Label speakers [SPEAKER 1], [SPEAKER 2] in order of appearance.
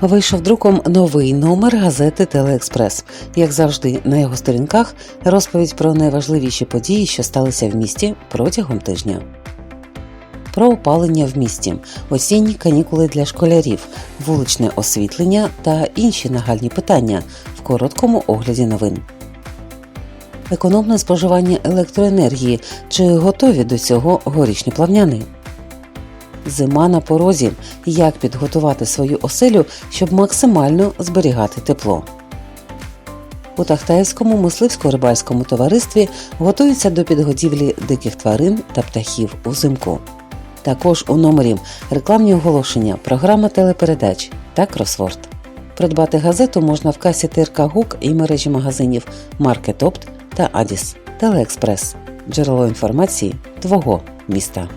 [SPEAKER 1] Вийшов друком новий номер газети Телеекспрес. Як завжди, на його сторінках розповідь про найважливіші події, що сталися в місті протягом тижня. Про опалення в місті, осінні канікули для школярів, вуличне освітлення та інші нагальні питання в короткому огляді новин. Економне споживання електроенергії. Чи готові до цього горішні плавняни? Зима на порозі. Як підготувати свою оселю, щоб максимально зберігати тепло? У Тахтаївському мисливсько-рибальському товаристві готуються до підгодівлі диких тварин та птахів узимку. Також у номері рекламні оголошення, програма телепередач та кросворд. Придбати газету можна в касі ТРК ГУК і мережі магазинів Маркетопт та Адіс. Телеекспрес. Джерело інформації твого міста.